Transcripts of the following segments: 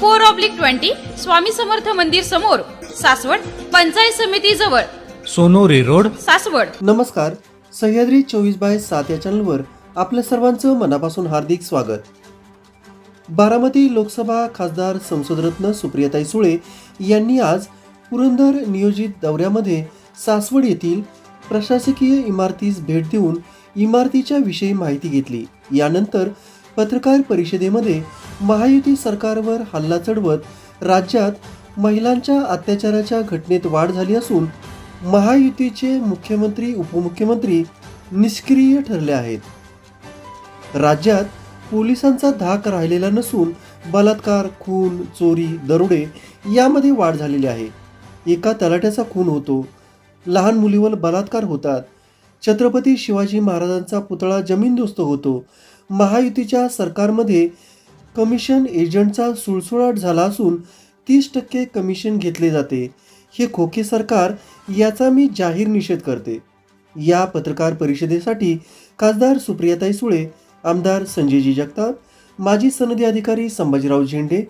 four oblique twenty Swami Samarth मंदिर समोर सासवड पंचायत समिती जवळ. सोनोरी रोड. सासवड. नमस्कार. सह्याद्री चोवीस बाय सात या चॅनलवर आपल्या सर्वांचं मनापासून हार्दिक स्वागत. बारामती लोकसभा खासदार संसदरत्न सुप्रियाताई सुळे यांनी आज पुरंदर नियोजित दौऱ्यामध्ये सासवड येथील प्रशासकीय इमारतीस भेट देऊन इमारतीच्या विषयी माहिती घेतली. यानंतर पत्रकार परिषदेमध्ये महायुती सरकारवर हल्ला चढवत राज्यात महिलांच्या अत्याचाराच्या घटनेत वाढ झाली असून महायुतीचे मुख्यमंत्री उपमुख्यमंत्री निष्क्रिय ठरले आहेत. राज्यात पोलिसांचा धाक राहिलेला नसून बलात्कार खून चोरी दरोडे यामध्ये वाढ झालेली आहे. एका तलाट्याचा खून होतो. लहान मुलीवर बलात्कार होतात. छत्रपती शिवाजी महाराजांचा पुतळा जमीनदोस्त होतो. महायुतीच्या सरकारमध्ये कमिशन एजंटचा सुळसुळाट झाला असून तीस टक्के कमिशन घेतले जाते. हे खोके सरकार याचा मी जाहीर निषेध करते. या पत्रकार परिषदेसाठी खासदार सुप्रियाताई सुळे आमदार संजयजी जगताप माजी सनदी अधिकारी संभाजीराव झेंडे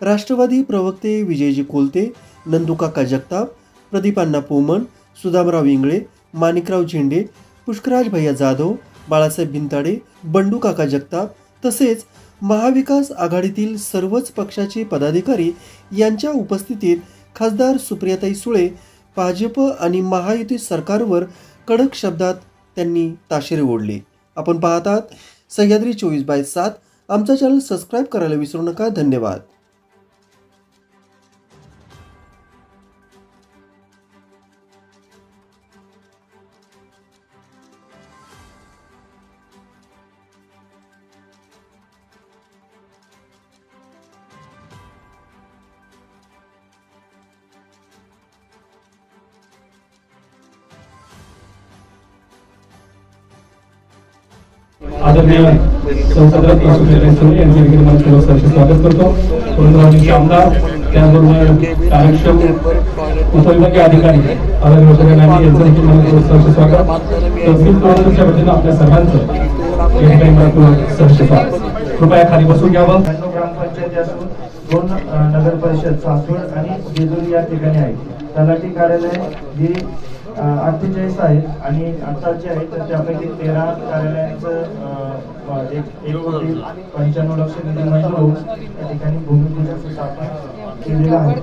राष्ट्रवादी प्रवक्ते विजयजी कोलते नंदुकाका जगताप प्रदीपांना पोमन सुदामराव इंगळे माणिकराव झेंडे पुष्कराज भैया जाधव बाळासाहेब भिंताडे बंडू काका जगताप तसेच महाविकास आघाडीतील सर्वच पक्षाचे पदाधिकारी यांच्या उपस्थितीत खासदार सुप्रियाताई सुळे भाजप आणि महायुती सरकारवर कडक शब्दात त्यांनी ताशेरे ओढले. आपण पाहतात सह्याद्री चोवीस बाय सात. आमचा चॅनल सबस्क्राईब करायला विसरू नका. धन्यवाद. आदरणीय संसदरत्न सुप्रिया सुळे यांचे देखील मनपूर्वक स्वागत करतो. पुरंदरचे आमदार त्याचबरोबर कार्यक्षम उपविभागीय अधिकारी अलग वसंत गांधी यांचं देखील मनपूर्वक सहर्ष स्वागत. तहसील प्रवर्तनच्या वतीनं आपल्या सर्वांचं या ठिकाणी मनपूर्वक सहर्ष स्वागत. कृपया खाली बसून घ्यावं. ब्याण्णव ग्रामपंचायती असून दोन नगर परिषद सासवड आणि जेजुरी या ठिकाणी आहे. तलाठी कार्यालय ही अठ्ठेचाळीस आहेत आणि आता जे आहे तर त्यापैकी तेरा कार्यालयांचं एक कोटी पंच्याण्णव लक्ष निधी मंजूर होऊन त्या ठिकाणी भूमिपूजन स्थापन केलेलं आहे.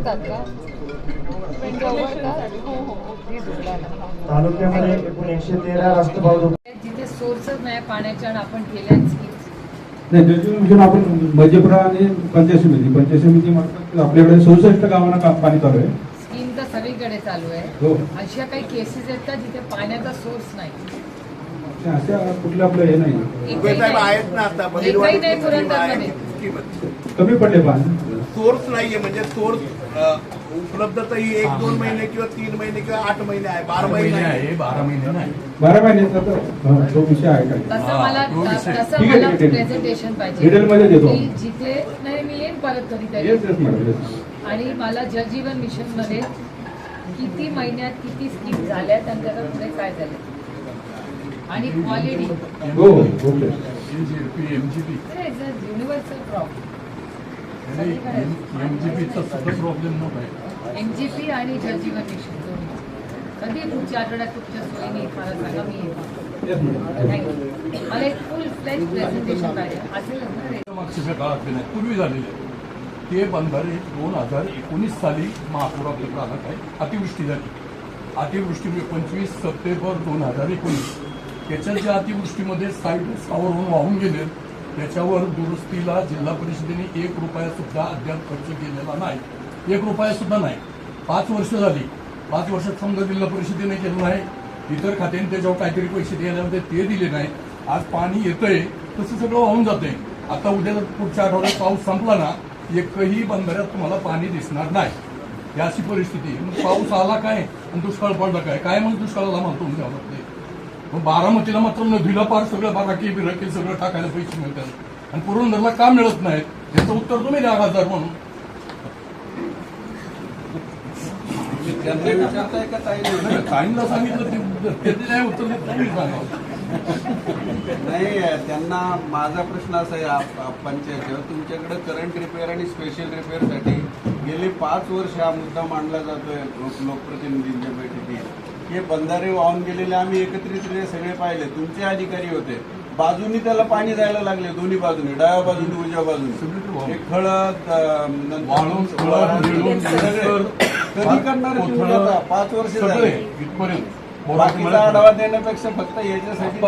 तालुक्यामध्ये एकूण एकशे तेरा राष्ट्रभाव जिथे सोर्सच नाही पाण्याच्या आणि आपण केल्याच की नाही जलजीवन मिशन आपण आणि पंचायत समिती पंचायत समिती आपल्याकडे सदुसष्ट गावांना पाणी चालू आहे. तर सगळीकडे चालू आहे. हो. अशा काही केसेस आहेत का जिथे पाण्याचा सोर्स नाही? ते अशा कुठलं आपलं हे नाही. एकही नाही. एकही नाही पुरंदरमध्ये. कमी पडले पाणी सोर्स नाहीये म्हणजे सोर्स उपलब्धता ही एक दोन महिने किंवा तीन महिने किंवा आठ महिने आहे बारा महिने आहे. बारा महिन्याचा तर हा, तो विषय आहे काय तसं मला तसं ठीक आहे, मला ठीक आहे. प्रेझेंटेशन पाहिजे. डिटेलमध्ये देतो. की जिथे नाही मी येईन परत कधीतरी. Yes yes madam yes. आणि मला जलजीवन मिशनमध्ये किती महिन्यात किती स्कीम झाल्या त्यांच्या पुढे काय झालं? आणि quality okay universal problem MGP आणि जलजीवन मिशन दोन्ही. कधी पुढच्या आठवड्यात तुमच्या सोयीने मला सांगा मी येतो. मला एक फुल फ्लॅश प्रेझेंटेशन पाहिजे. असेल पूर्वी झालेले. आहे. ते बंधारे दोन हजार एकोणीस साली महापुरात प्रांत आहे अतिवृष्टी झाली. अतिवृष्टीमुळे म्हणजे पंचवीस सप्टेंबर दोन हजार एकोणीस. त्याच्या ज्या अतिवृष्टीमध्ये साईड रस्तावरून वाहून गेले त्याच्यावर दुरुस्तीला जिल्हा परिषदेने एक रुपयासुद्धा अद्याप खर्च केलेला नाही. एक रुपयासुद्धा नाही. पाच वर्ष झाली. पाच वर्षात समजा जिल्हा परिषदेने केलं नाही. इतर खात्याने त्याच्यावर काहीतरी पैसे द्यायला होते ते दिले नाहीत आज पाणी येतंय तसं सगळं वाहून जातंय. आता उद्या जर पुढच्या आठवड्यात पाऊस संपला ना एकही बंधाऱ्यात तुम्हाला पाणी दिसणार नाही. ही अशी परिस्थिती आहे. मग पाऊस आला काय? आणि दुष्काळ पडला काय? काय मग दुष्काळाला म्हणतो मी ते मग बारामतीला मात्र नदीला पार सगळं बाराकी बिराकी सगळं टाकायला पैसे मिळतात. आणि पुरंदरला का मिळत नाहीत? याचं उत्तर तुम्ही द्या खासदार म्हणून. त्यांना नाही, सांगितलं ते- नाही उत्तर देत तुम्ही सांगा. नाही त्यांना माझा प्रश्न असा आहे पंचायतीवर तुमच्याकडे करंट रिपेअर आणि स्पेशल रिपेअरसाठी गेली पाच वर्ष हा मुद्दा मांडला जातोय लोक- लोकप्रतिनिधींच्या बैठकीत. हे बंधारे वाहून गेलेले आम्ही एकत्रितपणे सगळे पाहिले. तुमचे अधिकारी होते. बाजूनी त्याला पाणी जायला लागले दोन्ही बाजूनी. डाव्या बाजूनी उजव्या बाजूनी. सगळे. नंतर कधी करणार पाच वर्ष झाले. इथपर्यंत. बाकीचा आढावा देण्यापेक्षा फक्त याच्यासाठी?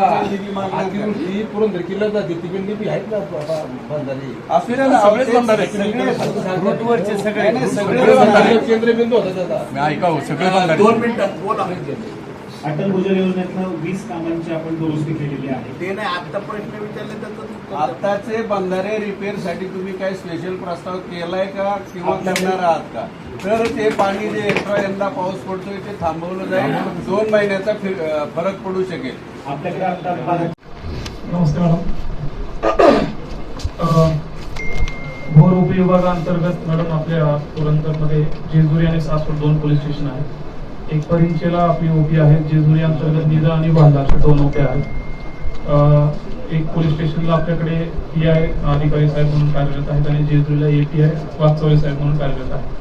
ही पुरंदर किल्ला जाते तिकडे बी आहेत ना बंधारे असू द्या ना, सगळेच ते बंधारे. सगळे रूटवरचे सगळे नाही, सगळे सगळे बंधारे. बंधारे. केंद्रबिंदू होता त्याचा मी ऐका हो, सगळे बंधारे. दोन मिनिटं बोला अटल भूजल योजनेतनं वीस कामांची आपण दुरुस्ती केलेली आहे. ते नाही आता प्रश्न विचारले तर आताचे बंधारे रिपेअरसाठी तुम्ही काय स्पेशल प्रस्ताव केलाय का किंवा करणार आहात का? तर ते पाणी जे एक्स्ट्रा यंदा पाऊस पडतोय ते थांबवलं जाईल. दोन महिन्याचा फरक पडू शकेल. आपल्याकडे आता नमस्ते मॅडम. भोर उपविभागाअंतर्गत मॅडम आपल्या पुरंदरमध्ये जेजुरी आणि सासवड दोन पोलीस स्टेशन आहेत. एक आपली ओपी आहे जेजुरी अंतर्गत निजा आणि बांधा अशा दोन ओपी आहेत. एक पोलीस स्टेशनला आपल्याकडे पी आय अधिकारी साहेब म्हणून कार्यरत आहेत आणि जेजुरीला ए पी आय वागचौरे साहेब म्हणून कार्यरत आहेत.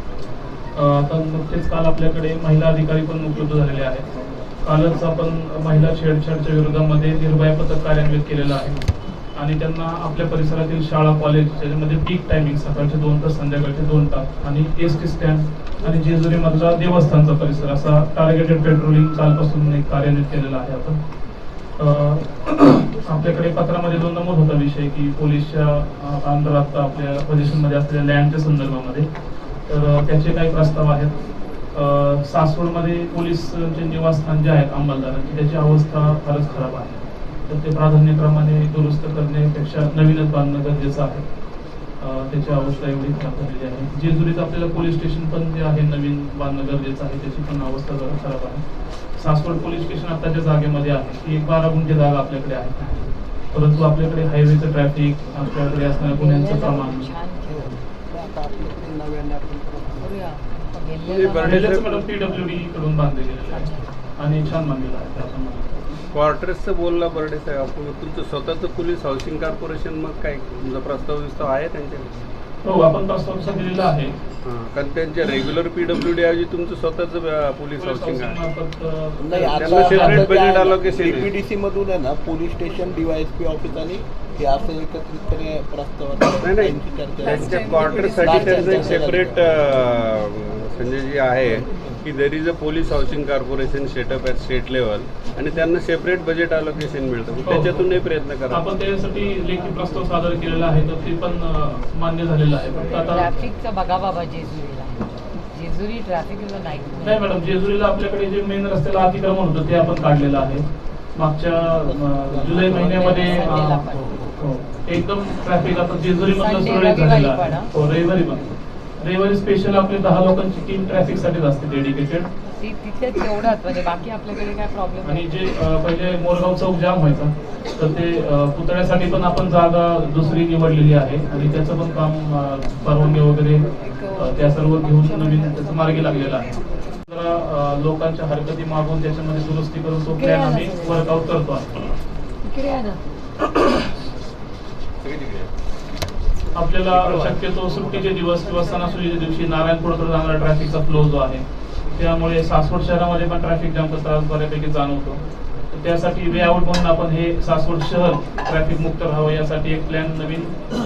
आता नुकतेच काल आपल्याकडे महिला अधिकारी पण उपलब्ध झालेले आहेत. कालच आपण महिला छेडछाडच्या विरोधामध्ये निर्भय पथक कार्यान्वित केलेलं आहे. आणि त्यांना आपल्या परिसरातील शाळा कॉलेज त्याच्यामध्ये पीक टायमिंग सकाळचे दोन तास संध्याकाळचे दोन तास. आणि एस टी स्टँड आणि जेजुरी मधला देवस्थानचा परिसर असा टार्गेटेड पेट्रोलिंग कालपासून एक कार्यान्वित केलेला आहे आपण. आपल्याकडे पत्रामध्ये जो नमूद होता विषय की पोलीसच्या अ, अंतरात आपल्या पोझिशनमध्ये असलेल्या लँडच्या संदर्भामध्ये. तर त्याचे काही प्रस्ताव आहेत. सासवडमध्ये पोलीसचे निवासस्थान जे आहेत अंमलदारांची त्याची अवस्था फारच खराब आहे. तर ते प्राधान्यक्रमाने दुरुस्त करण्यापेक्षा नवीनच बांधणं गरजेचं आहे. त्याची अवस्था एवढी खराब झालेली आहे. जेजुरीत आपल्याला पोलीस स्टेशन पण जे आहे नवीन बांधणं गरजेचं आहे त्याची पण अवस्था जरा खराब आहे. सासवड पोलीस स्टेशन आताच्या जागेमध्ये आहे ती एक बारा गुंठे जागा आपल्याकडे आहे. परंतु आपल्याकडे हायवेचं ट्रॅफिक आपल्याकडे असणाऱ्या गुन्ह्यांचं प्रमाण. पीडब्ल्यूडी कडून बांधले गेलेलं आहे. आणि छान बांधलेलं आहे त्याप्रमाणे. क्वार्टर्सचं बोलला बर्डे साहेब. आपण तुमचं स्वतःचं पोलीस हाऊसिंग कॉर्पोरेशन मग काय तुमचा प्रस्ताव विस्ताव आहे त्यांच्याकडे हो आपण प्रस्ताव तसा दिलेला आहे. हां कारण त्यांच्या रेग्युलर पीडब्ल्यू डी ऐवजी तुमचं स्वतःचं अं, पोलीस हाऊसिंग आहे. मार्फत, अ, त्यांना सेपरेट बजेट allocation आहे. डीपीडीसी मधून आहे ना पोलीस स्टेशन डीवायएसपी ऑफिस आणि हे असं एकत्रितपणे प्रस्तावात नाही नाही. त्यांची चर्चा त्यांच्या क्वार्टरसाठी त्यांचं एक सेपरेट संजयजी आहे की there is a police housing corporation setup at state level आणि त्यांना सेपरेट बजेट अलोकेशन मिळतं. मग त्याच्यातूनही प्रयत्न करा. आपण त्यासाठी लेखी प्रस्ताव सादर केलेला आहे तर ते पण मान्य झालेलं आहे. फक्त आता ट्रॅफिकचा बघा बाबा जेजुरीला. जेजुरी ट्रॅफिक इज नाही नाईट मॅडम जेजुरीला आपल्याकडे जे मेन रस्त्याला अतिक्रमण होतं ते आपण काढलेलं आहे. मागच्या जुलै महिन्यामध्ये हो, एकदम ट्रॅफिक आता जेजुरी मधलं सुरळीत झालेलं आहे. हो रविवारी पण. रविवारी स्पेशल आपली दहा लोकांची टीम ट्रॅफिक साठीच असते डेडिकेटेड ती तिथेच तेवढंच म्हणजे बाकी आपल्याकडे काय प्रॉब्लेम आणि जे अ, पहिले मोरगाव चौक जाम व्हायचा तर ते अ, पुतळ्यासाठी पण आपण जागा दुसरी निवडलेली आहे. आणि त्याचं पण काम अ, परवानगी वगैरे अ, त्या सर्व घेऊन नवीन त्याचं मार्गी लागलेलं आहे. जरा अ, लोकांच्या हरकती मागून त्याच्यामध्ये दुरुस्ती करून तो प्लॅन आम्ही वर्कआउट करतो आहे. इकडे आहे ना. आपल्याला शक्यतो सुट्टीचे दिवस किंवा सणासुदीच्या दिवशी नारायणपूरकडे जाणारा ट्रॅफिकचा फ्लो जो आहे त्यामुळे सासवड शहरामध्ये पण ट्रॅफिक जामचा त्रास बऱ्यापैकी जाणवतो. त्यासाठी वे आउट म्हणून आपण हे सासवड शहर ट्रॅफिक मुक्त राहावं यासाठी एक प्लॅन नवीन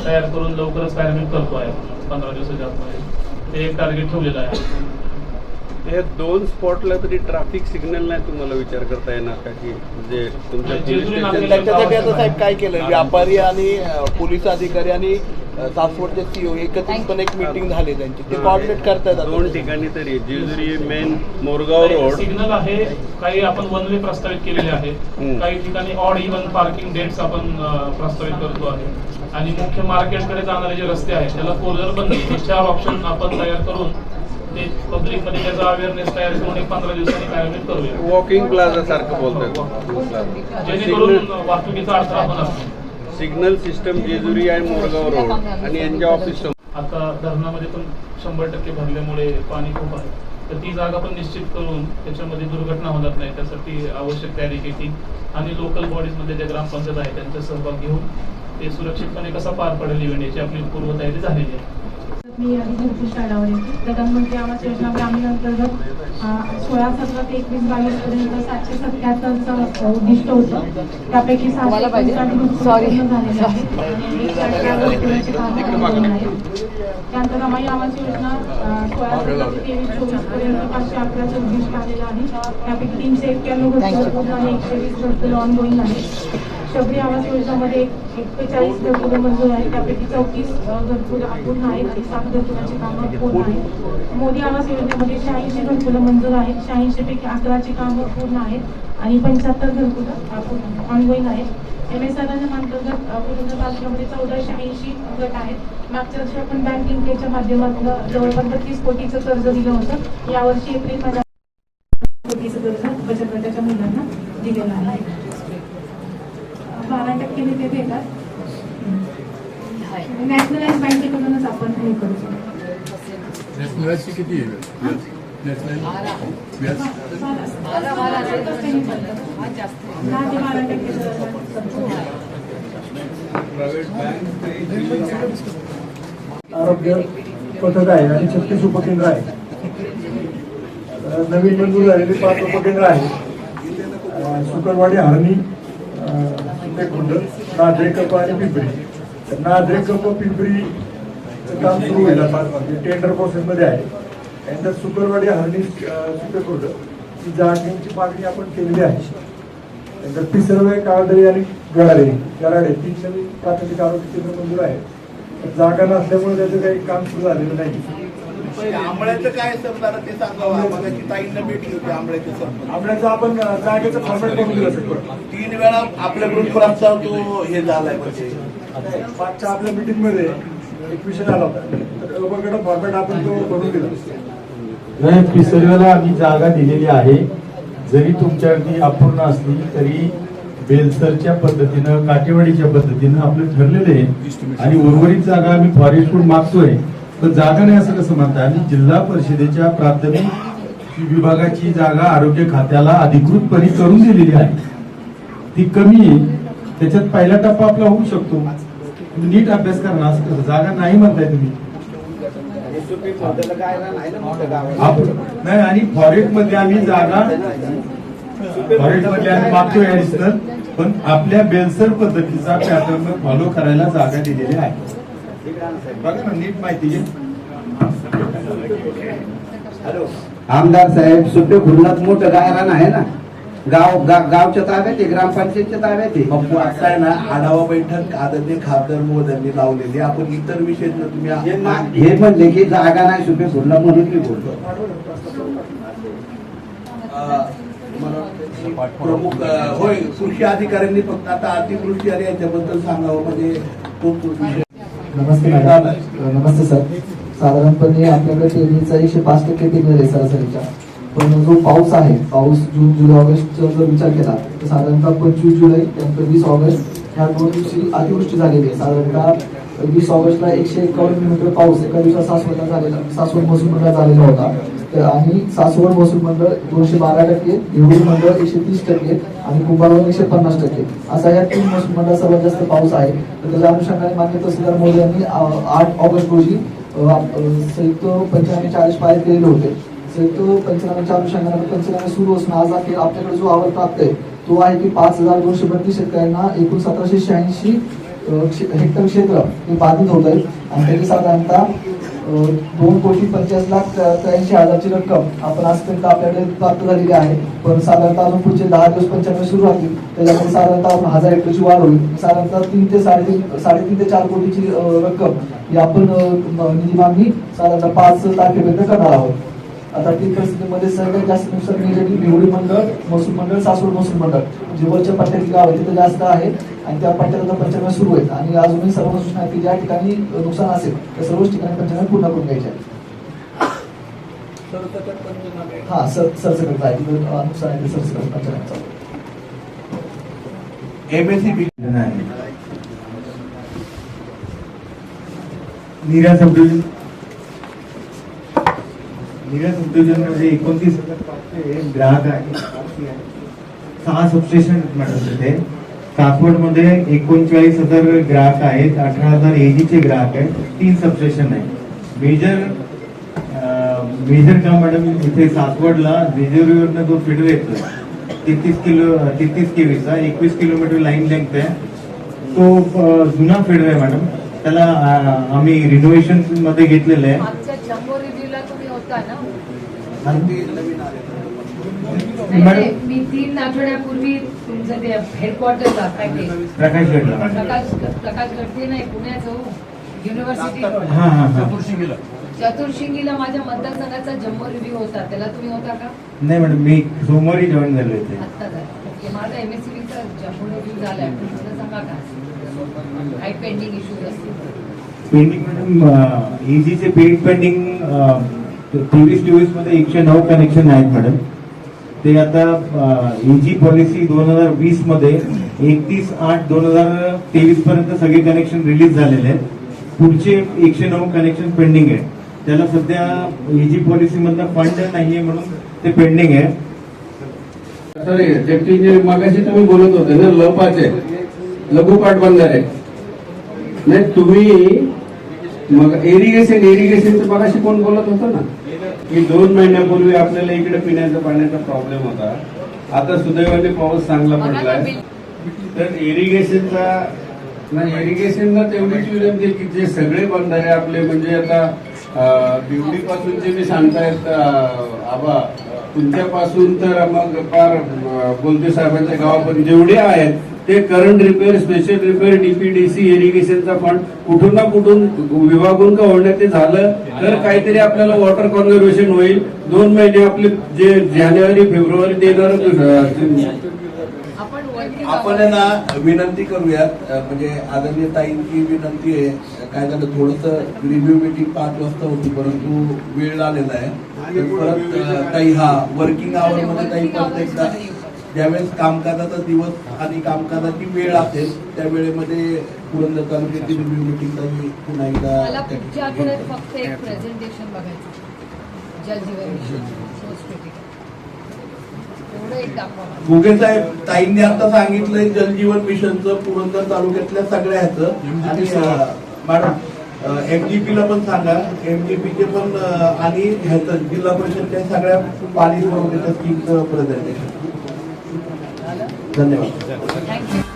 तयार करून लवकरच कार्यान्वित करतो आहे. पंधरा दिवसाच्या आतमध्ये. ते एक टार्गेट ठेवलेलं आहे. हे दोन स्पॉटला तरी ट्रॅफिक सिग्नल नाही तुम्हाला विचार करता येणार का की जे तुमच्या त्याच्यासाठी आता साहेब काय केलं व्यापारी आणि पोलीस अधिकारी आणि सासवडचे सीओ एकत्रितपणे एक मिटिंग झाली त्यांची. ते कॉर्डिनेट करतायत आता. दोन ठिकाणी तरी Jejuri main Morgaon road. Signal आहे. काही आपण वन वे प्रस्तावित केलेले आहेत. काही ठिकाणी ऑड इव्हन पार्किंग डेट्स आपण प्रस्तावित करतो आहे. आणि मुख्य मार्केटकडे जाणारे जे रस्ते आहेत त्याला फोर बंदी हे चार ऑप्शन आपण तयार करून ते पब्लिकमध्ये त्याचा अवेअरनेस तयार करून एक पंधरा दिवसांनी कार्यान्वित करूया. वॉकिंग प्लाझा सारखं बोलतोय जेणेकरून वाहतुकीचा अडथळा पण असतो. सिग्नल सिस्टम जेजुरी आहे मोरगाव रोड आणि यांच्या ऑफिस आता धरणामध्ये पण शंभर टक्के भरल्यामुळे पाणी खूप आहे. तर ती जागा पण निश्चित करून त्याच्यामध्ये दुर्घटना होणार नाही. त्यासाठी आवश्यक तयारी केली. आणि लोकल बॉडीजमध्ये जे ग्रामपंचायत आहे त्यांचा सहभाग घेऊन ते सुरक्षितपणे कसा पार पडेल इव्हेंट याची आपली पूर्वतयारी झालेली आहे. मी घरकुल शाळावर येते. प्रधानमंत्री आवास योजना ग्रामीण अंतर्गत सोळा सतरा ते एकवीस बावीस पर्यंत सातशे सत्याहत्तरचं उद्दिष्ट होतं. त्यापैकी. त्यानंतर रमाई आवास योजना सोळा सतरा ते तेवीस चोवीसपर्यंत पाचशे अकराचं उद्दिष्ट आलेलं आहे. त्यापैकी तीनशे एक्क्याण्णव पूर्ण आणि एकशे वीस घरकुलं ऑनगोईंग आहेत शबरी आवास योजनामध्ये एक्केचाळीस घरकुलं मंजूर आहेत त्यापैकी चौतीस घरकुलं अपूर्ण आहेत आणि सात घरकुलाची कामं पूर्ण आहेत. मोदी आवास योजनेमध्ये शहाऐंशी घरकुलं मंजूर आहेत. शहाऐंशी पैकी अकराची कामं पूर्ण आहेत आणि पंच्याहत्तर घरकुलं अपूर्ण ऑनगोईंग आहेत. एम एस आर अंतर्गत पूर्ण तालुक्यामध्ये चौदाशे ऐंशी गट आहेत. मागच्या वर्षी आपण बँक लिंकेजच्या माध्यमातून जवळपास बत्तीस कोटीचं कर्ज दिलं होतं. यावर्षी एप्रिल महिन्यात कोटीचं कर्ज बचत गटाच्या महिलांना दिलेलं आहे बारा टक्के ते देतात नॅशनलाइज बँकेकडूनच आपण हे करू शकतो. किती आरोग्य पथक आहे आणि छत्तीस उपकेंद्र आहे. नवीन मंजूर झालेली पाच उपकेंद्र आहे अ, सुकरवाडी हरणी सुकेकुंड नाझरे कप आणि पिंपरी. तर नाझरे कप पिंपरी काम सुरू होईल आता. म्हणजे टेंडर प्रोसेसमध्ये आहे. त्यानंतर सुकरवाडी हरणी अ, ही जागेची मागणी आपण केलेली आहे. त्यानंतर पिसरवे काळदरी आणि गराडे गराडे तीन नवीन प्राथमिक आरोग्य केंद्र मंजूर आहे. जागा नसल्यामुळे त्याचं काही काम सुरू झालेलं नाही. आंबळ्याचं काय सरदार ते सांगावं की ताईंना भेटली होती आंबळ्याचं सरपंच आपल्याचं आपण जागेचं फॉर्मॅट करून दिलं तीन वेळा आपल्या ग्रुपचा तो हे झालाय म्हणजे. मागच्या आपल्या मीटिंगमध्ये एक विषय झाला होता. तर फॉर्मॅट आपण तो करून दिला. नाही पिसरव्याला आम्ही जागा दिलेली आहे. जरी तुमच्यावरती अपूर्ण असली तरी बेलसरच्या पद्धतीनं काटेवाडीच्या पद्धतीनं आपलं ठरलेलं आहे. आणि उर्वरित जागा आम्ही फॉरेस्टकडून मागतोय. पण जागा नाही असं कसं म्हणताय आणि जिल्हा परिषदेच्या प्राथमिक विभागाची जागा आरोग्य खात्याला अधिकृतपणे करून दिलेली आहे. ती कमी आहे. त्याच्यात पहिला टप्पा आपला होऊ शकतो. नीट अभ्यास करणार असं कसं. जागा नाही म्हणताय तुम्ही. नाही आणि फॉरेस्टमध्ये आम्ही जागा फॉरेस्टमध्ये आम्ही मागतोय ऍडिशनल पण आपल्या बेलसर पद्धतीचा पॅटर्न फॉलो करायला जागा दिलेली आहे. बघा ना नीट माहिती घ्या आमदार साहेब सुट्टे खुर्लात मोठं गायरान आहे ना. गाव गा- गावच्या ताब्यात आहे ग्रामपंचायतच्या ताब्यात आहे. बापू आता आहे ना आढावा बैठक आदरणीय खासदार मोदयांनी लावलेली. आपण इतर विषय तुम्ही हे मा- हे म्हणले की जागा नाही सुपे खुर्ला म्हणून मी बोलतो. अं, मला वाटतं प्रमुख होय कृषी अधिकाऱ्यांनी फक्त आता अतिवृष्टी आली याच्याबद्दल सांगावं म्हणजे तो विषय नमस्ते मॅडम. नमस्ते सर. साधारणपणे आपल्याकडे पेरणीचा एकशे पाच टक्के पेरणी आहे सरासरीच्या पण जो पाऊस आहे पाऊस जून जुलै ऑगस्टचा जर विचार केला तर साधारणतः पंचवीस जुलै त्यानंतर वीस ऑगस्ट ह्या दोन दिवशी अतिवृष्टी झालेली आहे. साधारणतः वीस ऑगस्टला एकशे एकावन्न मिलीमीटर पाऊस एका दिवसात सासवडला झालेला सासवड महसूल मंडळात झालेला होता. तर आणि सासवड महसूल मंडळ दोनशे बारा टक्के देवळी मंडळ एकशे तीस टक्के आणि कुंभारवन एकशे पन्नास टक्के. असा या तीन महसूल मंडळात सर्वात जास्त पाऊस आहे. तर त्याच्या अनुषंगाने मान्य तहसीलदार मोदी यांनी आठ ऑगस्ट रोजी संयुक्त पंचनामे चाळीस पाय केलेले होते. संयुक्त पंचनाम्याच्या अनुषंगाने पंचनामे सुरू असून आज अखेर आपल्याकडे जो अहवाल प्राप्त आहे तो आहे की पाच हजार दोनशे बत्तीस शेतकऱ्यांना एकूण सतराशे शहाऐंशी हेक्टर क्षेत्र हे बाधित होत आहे आणि त्याची साधारणतः दोन कोटी पंचाळीस लाख त्र्याऐंशी हजारची रक्कम आपण आजपर्यंत आपल्याकडे प्राप्त झालेली आहे. पण साधारणतः अजून पुढचे दहा दिवस पंचनामे सुरू राहतील. त्याच्यामध्ये साधारणतः आपण हजार हेक्टरची वाढ होईल. साधारणतः तीन ते साडेतीन साडेतीन ते चार कोटीची रक्कम ही आपण निधी मागणी साधारणतः पाच तारखेपर्यंत करणार आहोत. आता ती परिस्थितीमध्ये सगळ्यात जास्त नुकसान निगेटिव्ह भिवडी मंडळ महसूल मंडळ सासवड महसूल मंडळ. जे वरच्या पट्ट्यातील गाव आहे तिथे जास्त आहे आणि त्या पट्ट्यात आता पंचनामे सुरू आहेत. आणि अजूनही सर्व सूचना की ज्या ठिकाणी नुकसान असेल त्या सर्वच ठिकाणी पंचनामे पूर्ण करून घ्यायचे आहेत. हा सर सरसकट आहे. तिकडे नुसार आहे सरसकट पंचनामा चालू नीरा सब उद्योजनमध्ये एकोणतीस हजार पाचशे ग्राहक आहेत. सहा सबस्टेशन आहेत मॅडम तिथे सासवडमध्ये एकोणचाळीस हजार ग्राहक आहेत अठरा हजार एजीचे ग्राहक आहेत तीन सबस्टेशन आहे मेजर मेजर काम मॅडम इथे सासवडला जेजुरीवरनं जो फिडर येतो तेहतीस किलो तेहतीस केवीचा एकवीस किलोमीटर लाईन लेंथ आहे. तो जुना फिडर आहे मॅडम त्याला आम्ही रिनोव्हेशनमध्ये घेतलेलं आहे मागच्या जम्बो रिव्ह्यूला तुम्ही होता ना मॅडम- नाही, मी तीन आठवड्यापूर्वी तुमचं ते हेडक्वार्टरला पॅकेज प्रकाश प्रकाश प्रकाश गडते नाही पुण्याचं हो. युनिव्हर्सिटी हा हा हा. चतुर्शिंगीला. चतुर्शिंगीला माझ्या मतदारसंघाचा जम्बो रिव्ह्यू होता. त्याला तुम्ही होता का? नाही मॅडम मी सोमवारी जॉईन झाले होते ओके माझा एमएससीबीचा जम्बो रिव्ह्यू झालाय. मला सांगा का? काही पेंडिंग इश्यूज असतील. पेंडिंग मॅडम एजीचे पेड पेंडिंग तेवीस चोवीसमध्ये एकशे नऊ कनेक्शन आहेत मॅडम ते आता एजी पॉलिसी दोन हजार वीसमध्ये एकतीस आठ दोन हजार तेवीस पर्यंत सगळे कनेक्शन रिलीज झालेले आहेत. पुढचे एकशे नऊ कनेक्शन पेंडिंग आहे त्याला सध्या एजी पॉलिसी मधला फंड नाहीये म्हणून ते पेंडिंग आहे. सॉरी मागाशी तुम्ही बोलत होते ना लपाचे. लघु पाटबंधारे नाही तुम्ही मग इरिगेशन इरिगेशनचं मागाशी कोण बोलत होतं ना? की दोन महिन्यापूर्वी आपल्याला इकडे पिण्याचा पाण्याचा प्रॉब्लेम होता. आता सुदैवाने पाऊस चांगला पडलाय. तर इरिगेशनचा नाही इरिगेशनला तेवढीच विनंती की जे सगळे बंधारे आपले म्हणजे आता बिवडी पासूनचे मी सांगतायत आबा तुमच्यापासून तर मग फार बोलते साहेबांच्या गावापर्यंत जेवढे आहेत ते current repair special repair DPDC इरिगेशनचा fund कुठून ना कुठून विभागून का होण्यात ते झालं तर काहीतरी आपल्याला वॉटर कॉन्झर्वेशन होईल. दोन महिने आपले जे जानेवारी फेब्रुवारी देणार आपण ना विनंती करूयात म्हणजे आदरणीय ताईंची विनंती आहे काय झालं थोडस रिव्ह्यू मीटिंग पाच वाजता होती परंतु वेळ आलेला आहे. तर परत ताई हा वर्किंग आवर मध्ये ताई परत एकदा ज्यावेळेस कामकाजाचा दिवस आणि कामकाजाची वेळ असेल त्या वेळेमध्ये पुरंदर तालुक्याची रिव्ह्यू मीटिंग पुन्हा एकदा पुढच्या आठवड्यात फक्त एक प्रेझेंटेशन बघायचं जलजीवन मिशन. साहेब ताईंनी आता सांगितलंय जलजीवन मिशनचं पुरंदर तालुक्यातल्या सगळ्या ह्याचं. आणि मॅडम एमजीपी ला पण सांगा. एमजीपीचे पण आणि ह्याचं जिल्हा परिषदच्या सगळ्या पाणी पुरवठ्याच्या स्कीमचं प्रेझेंटेशन धन्यवाद Thank you.